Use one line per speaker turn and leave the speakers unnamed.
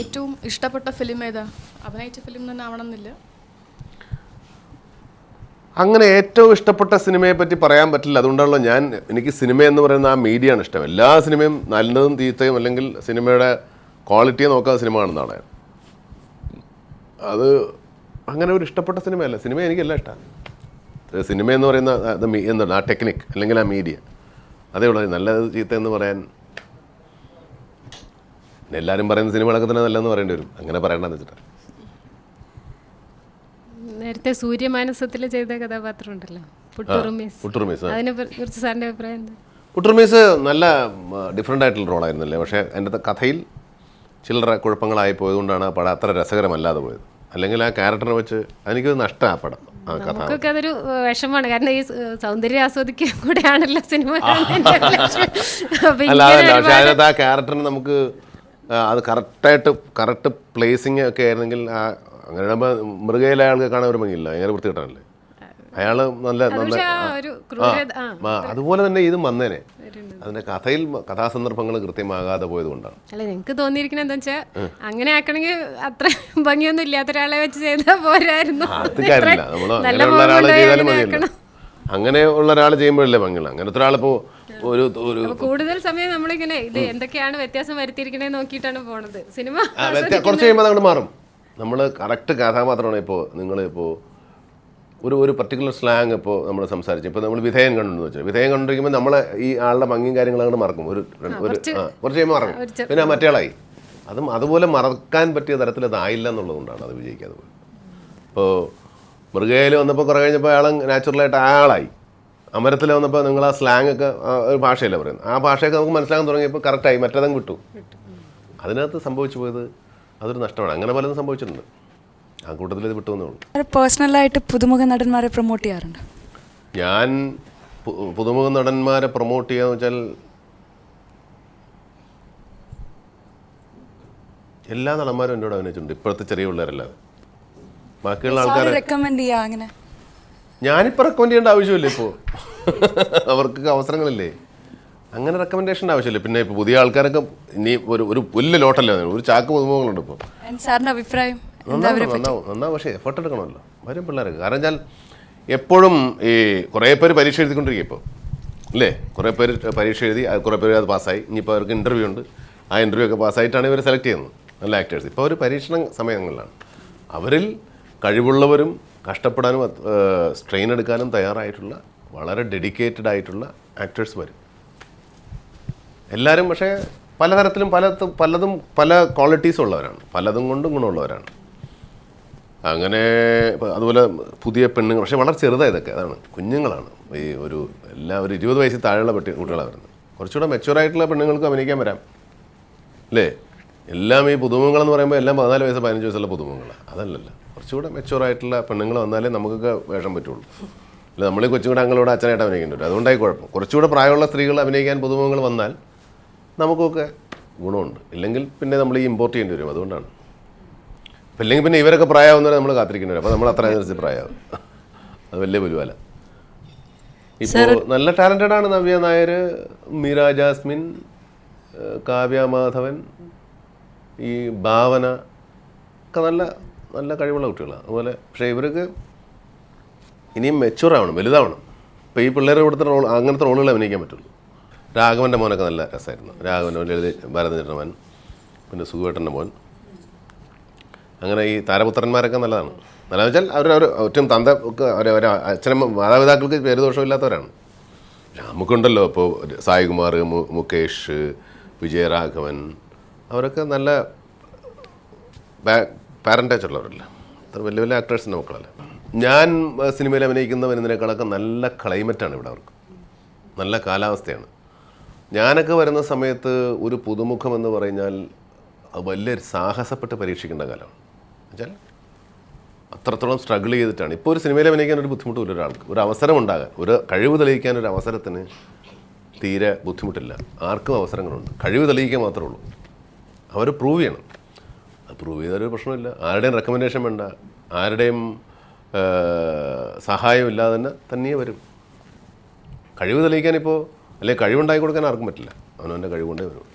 ഏറ്റവും ഇഷ്ടപ്പെട്ട ഫിലിം ഏതാ? അഭിനയിച്ച ഫിലിം തന്നെ ആവണമെന്നില്ല.
അങ്ങനെ ഏറ്റവും ഇഷ്ടപ്പെട്ട സിനിമയെ പറ്റി പറയാൻ പറ്റില്ല. അതുകൊണ്ടാണല്ലോ ഞാൻ എനിക്ക് സിനിമ എന്ന് പറയുന്ന ആ മീഡിയയാണ് ഇഷ്ടം. എല്ലാ സിനിമയും നല്ലതും തീറ്റയും അല്ലെങ്കിൽ സിനിമയുടെ ക്വാളിറ്റിയെ നോക്കാതെ സിനിമ കാണുന്നതാണ് അത് അങ്ങനെ ഒരു ഇഷ്ടപ്പെട്ട സിനിമയല്ല സിനിമ എനിക്കെല്ലാം ഇഷ്ടമാണ് സിനിമ എന്ന് പറയുന്ന എന്താണ് ആ ടെക്നിക് അല്ലെങ്കിൽ ആ മീഡിയ അതേ ഉള്ളൂ. നല്ലത് ചീത്ത എന്ന് പറയാൻ പിന്നെ എല്ലാവരും പറയുന്ന സിനിമകളൊക്കെ തന്നെ നല്ലതെന്ന് പറയേണ്ടി വരും. അങ്ങനെ പറയണ്ടെന്ന് വെച്ചിട്ടാണ്
നേരത്തെ സൂര്യമാനസത്തിൽ ചെയ്ത കഥാപാത്രം ഉണ്ടല്ലോ. പുട്ടുറുമീസ്.
പുട്ടുറുമീസ് ആ.
അതിനെ കുറിച്ച് സാറിന്റെ അഭിപ്രായം എന്താ?
നല്ല ഡിഫറെന്റ് ആയിട്ടുള്ള റോളായിരുന്നല്ലേ. പക്ഷേ എന്റെ കഥയിൽ ചില്ലറ കുഴപ്പങ്ങളായി പോയതുകൊണ്ടാണ് ആ പടം അത്ര രസകരമല്ലാതെ പോയത്. അല്ലെങ്കിൽ ആ ക്യാരക്ടറിനെ വെച്ച് എനിക്കത് നഷ്ടമാണ് ആ പടം
നമുക്കൊക്കെ അതൊരു വിഷമാണ് വിഷമമാണ്. കാരണം ഈ സൗന്ദര്യം ആസ്വദിക്കാൻ കൂടെയാണല്ലോ സിനിമ
അല്ല പക്ഷേ അതിനകത്ത് ആ ക്യാരക്ടറിന് നമുക്ക് അത് കറക്റ്റായിട്ട് കറക്റ്റ് പ്ലേസിങ് ഒക്കെ ആയിരുന്നെങ്കിൽ അങ്ങനെ മൃഗയിലെ ആൾക്ക് കാണാൻ ഒരു ഭംഗിയില്ല. ഭയങ്കര വൃത്തികെട്ടാണല്ലേ അയാൾ നല്ല നല്ല അതുപോലെ തന്നെ ഇതും വന്നേനെ. അതിന്റെ കഥയിൽ കഥാസന്ദർഭങ്ങൾ കൃത്യമാകാതെ പോയത് കൊണ്ടാണ്.
അല്ല നിങ്ങൾക്ക് തോന്നിയിരിക്കണ എന്താ വെച്ചാ അങ്ങനെ ആക്കണെങ്കിൽ അത്ര ഭംഗിയൊന്നും ഇല്ലാത്ത ഒരാളെ വെച്ച് ചെയ്താൽ പോരായിരുന്നു അങ്ങനെ
ഉള്ള ഒരാൾ ചെയ്യുമ്പോഴല്ലേ ഭംഗിയുള്ള. അങ്ങനത്തെ ഒരാളിപ്പോൾ ഒരു ഒരു
കൂടുതൽ സമയം നമ്മളിങ്ങനെ ഇത് എന്തൊക്കെയാണ് വ്യത്യാസം വരുത്തിയിരിക്കണേ നോക്കിയിട്ടാണ് പോണത്. സിനിമ
കുറച്ച് കഴിയുമ്പോൾ അതങ്ങോട്ട് മാറും. നമ്മൾ കറക്റ്റ് കഥാപാത്രമാണ് ഇപ്പോൾ നിങ്ങൾ ഇപ്പോൾ ഒരു ഒരു പർട്ടിക്കുലർ സ്ലാങ് ഇപ്പോൾ നമ്മൾ സംസാരിച്ചു. ഇപ്പോൾ നമ്മൾ വിധേയൻ കണ്ടെന്ന് വെച്ചാൽ വിധേയൻ കണ്ടിരിക്കുമ്പോൾ നമ്മൾ ഈ ആളുടെ ഭംഗിയും കാര്യങ്ങളും അങ്ങോട്ട് മറക്കും. ഒരു ഒരു ആ കുറച്ച് കഴിയുമ്പോൾ മറക്കും. പിന്നെ ആ മറ്റേ ആളായി അതും അതുപോലെ മറക്കാൻ പറ്റിയ തരത്തിൽ അതായില്ല എന്നുള്ളതുകൊണ്ടാണ് അത് വിജയിക്കാതെ പോയത് ഇപ്പോൾ മൃഗയിൽ വന്നപ്പോൾ കുറേ കഴിഞ്ഞപ്പോൾ അയാൾ നാച്ചുറലായിട്ട് ആളായി. അമരത്തിൽ വന്നപ്പോൾ നിങ്ങൾ ആ സ്ലാങ് ഒക്കെ ഒരു ഭാഷയല്ലേ പറയുന്നത്. ആ ഭാഷയൊക്കെ നമുക്ക് മനസ്സിലാക്കാൻ തുടങ്ങിയപ്പോൾ കറക്റ്റായി മറ്റേതും കിട്ടും. അതിനകത്ത് സംഭവിച്ചു പോയത് അതൊരു നഷ്ടമാണ്. അങ്ങനെ പലതും സംഭവിച്ചിട്ടുണ്ട്. ആ കൂട്ടത്തിൽ ഇത് വിട്ടു ഉള്ളൂ.
പേഴ്സണലായിട്ട് പുതുമുഖ നടന്മാരെ പ്രൊമോട്ട് ചെയ്യാറുണ്ട്?
ഞാൻ പുതുമുഖ നടന്മാരെ പ്രൊമോട്ട് ചെയ്യാന്ന് വെച്ചാൽ എല്ലാ നടന്മാരും എന്നോട് അഭിനയിച്ചിട്ടുണ്ട്. ഇപ്പോഴത്തെ ചെറിയ പിള്ളേരല്ലാതെ. ബാക്കിയുള്ള ആൾക്കാരെ
റെക്കമെൻഡ് ചെയ്യാ അങ്ങനെ?
ഞാനിപ്പോൾ റെക്കമെൻഡ് ചെയ്യേണ്ട ആവശ്യമില്ല ഇപ്പോൾ അവർക്ക് അവസരങ്ങളില്ലേ? അങ്ങനെ റെക്കമെൻഡേഷൻ ആവശ്യമില്ല. പിന്നെ ഇപ്പോൾ പുതിയ ആൾക്കാരൊക്കെ ഇനി ഒരു ഒരു പുല്ല് ലോട്ടല്ല ഒരു ചാക്ക് പുതുമുഖങ്ങളുണ്ട് ഇപ്പോൾ
സാറിന്റെ അഭിപ്രായം
നന്നാവും നന്നാവും പക്ഷേ എഫേർട്ട് എടുക്കണമല്ലോ. വരും പിള്ളേർക്ക് കാരണം വെച്ചാൽ എപ്പോഴും ഈ കുറേ പേര് പരീക്ഷ എഴുതിക്കൊണ്ടിരിക്കുക ഇപ്പോൾ അല്ലേ? കുറേ പേര് പരീക്ഷ എഴുതി കുറേ പേര് അത് പാസ്സായി. ഇനിയിപ്പോൾ അവർക്ക് ഇന്റർവ്യൂ ഉണ്ട്. ആ ഇന്റർവ്യൂ ഒക്കെ പാസ്സായിട്ടാണ് ഇവർ സെലക്ട് ചെയ്യുന്നത്. നല്ല ആക്ടേഴ്സ് ഇപ്പോൾ ഒരു പരീക്ഷണ സമയങ്ങളിലാണ്. അവരിൽ കഴിവുള്ളവരും കഷ്ടപ്പെടാനും സ്ട്രെയിൻ എടുക്കാനും തയ്യാറായിട്ടുള്ള വളരെ ഡെഡിക്കേറ്റഡ് ആയിട്ടുള്ള ആക്ടേഴ്സ് വരും. എല്ലാവരും പക്ഷേ പലതരത്തിലും പല പലതും പല ക്വാളിറ്റീസും ഉള്ളവരാണ്. പലതും കൊണ്ടും ഗുണമുള്ളവരാണ്. അങ്ങനെ അതുപോലെ പുതിയ പെണ്ണുങ്ങൾ പക്ഷേ വളരെ ചെറുതാണ് ഇതൊക്കെ. അതാണ് കുഞ്ഞുങ്ങളാണ്. ഈ ഒരു എല്ലാ ഒരു ഇരുപത് വയസ്സിൽ താഴെയുള്ള പെട്ടി കുട്ടികളാണ് വരുന്നത്. കുറച്ചുകൂടെ മെച്ചുവറായിട്ടുള്ള പെണ്ണുങ്ങൾക്ക് അഭിനയിക്കാൻ വരാം. അല്ലേ? എല്ലാം ഈ പുതുമുഖങ്ങളെന്ന് പറയുമ്പോൾ എല്ലാം പതിനാല് വയസ്സ് പതിനഞ്ച് വയസ്സുള്ള പുതുമുഖങ്ങളാണ് അതല്ലല്ലോ. കുറച്ചുകൂടെ മെച്ചുവറായിട്ടുള്ള പെണ്ണുങ്ങൾ വന്നാലേ നമുക്കൊക്കെ വേഷം പറ്റുള്ളൂ. അല്ല നമ്മൾ ഈ കൊച്ചുകൂടെ അങ്ങളോട് അച്ഛനായിട്ട് അഭിനയിക്കേണ്ടി വരും. അതുകൊണ്ടായി കുഴപ്പം. കുറച്ചുകൂടെ പ്രായമുള്ള സ്ത്രീകൾ അഭിനയിക്കാൻ പുതുമുഖങ്ങൾ വന്നാൽ നമുക്കൊക്കെ ഗുണമുണ്ട്. ഇല്ലെങ്കിൽ പിന്നെ നമ്മൾ ഈ ഇമ്പോർട്ട് ചെയ്യേണ്ടി വരും. അതുകൊണ്ടാണ്. അപ്പം ഇല്ലെങ്കിൽ പിന്നെ ഇവരൊക്കെ പ്രായമാവുന്നവരെ നമ്മൾ കാത്തിരിക്കേണ്ടി വരും. അപ്പോൾ നമ്മൾ അത്ര അനുസരിച്ച് പ്രായമാവും. അത് വലിയ പുരുവല ഇപ്പോൾ നല്ല ടാലന്റഡ് ആണ് നവ്യ നായർ മീര ജാസ്മിൻ കാവ്യ മാധവൻ ഈ ഭാവന ഒക്കെ നല്ല നല്ല കഴിവുള്ള കുട്ടികളാണ്. അതുപോലെ പക്ഷേ ഇവർക്ക് ഇനിയും മെച്ചുവർ ആവണം വലുതാവണം. ഇപ്പോൾ ഈ പിള്ളേരെ കൊടുത്ത റോൾ അങ്ങനത്തെ റോളുകൾ അഭിനയിക്കാൻ പറ്റുള്ളൂ. രാഘവന്റെ മോനൊക്കെ നല്ല രസമായിരുന്നു. രാഘവന്റെ ലളിത ഭരതചന്ദ്രൻ മോൻ പിന്നെ സുഖേട്ടന്റെ മോൻ. അങ്ങനെ ഈ താരപുത്രന്മാരൊക്കെ നല്ലതാണ്. നല്ലതെന്ന് വെച്ചാൽ അവർ അവർ ഒറ്റ തന്ത അവർ അച്ഛനും മാതാപിതാക്കൾക്ക് പേരുദോഷമില്ലാത്തവരാണ്. നമുക്കുണ്ടല്ലോ ഇപ്പോൾ സായികുമാർ മുകേഷ് വിജയരാഘവൻ അവരൊക്കെ നല്ല പാരന്റേജ് ഉള്ളവരല്ല? അത്ര വലിയ വലിയ ആക്ടേഴ്സിന്റെ മക്കളല്ല? ഞാൻ സിനിമയിൽ അഭിനയിക്കുന്ന വരുന്നതിനേക്കാളൊക്കെ നല്ല ക്ലൈമറ്റാണ് ഇവിടെ അവർക്ക്. നല്ല കാലാവസ്ഥയാണ്. ഞാനൊക്കെ വരുന്ന സമയത്ത് ഒരു പുതുമുഖം എന്ന് പറഞ്ഞാൽ അത് വലിയൊരു സാഹസപ്പെട്ട് പരീക്ഷിക്കേണ്ട കാലമാണ്. എന്നുവെച്ചാൽ അത്രത്തോളം സ്ട്രഗിൾ ചെയ്തിട്ടാണ്. ഇപ്പോൾ ഒരു സിനിമയിൽ അഭിനയിക്കാൻ ഒരു ബുദ്ധിമുട്ടില്ല ഒരാൾക്ക്. ഒരു അവസരം ഉണ്ടാകാൻ ഒരു കഴിവ് തെളിയിക്കാൻ ഒരു അവസരത്തിന് തീരെ ബുദ്ധിമുട്ടില്ല. ആർക്കും അവസരങ്ങളുണ്ട്. കഴിവ് തെളിയിക്കാൻ മാത്രമേ ഉള്ളൂ. അവർ പ്രൂവ് ചെയ്യണം. അത് പ്രൂവ് ഒരു പ്രശ്നമില്ല. ആരുടെയും റെക്കമെൻഡേഷൻ വേണ്ട. ആരുടെയും സഹായം ഇല്ലാതെ തന്നെ തനിയെ വരും. കഴിവ് തെളിയിക്കാൻ ഇപ്പോൾ അല്ലെങ്കിൽ കഴിവുണ്ടായി കൊടുക്കാൻ ആർക്കും പറ്റില്ല. അവനവന്റെ കഴിവുകൊണ്ടേ വരും.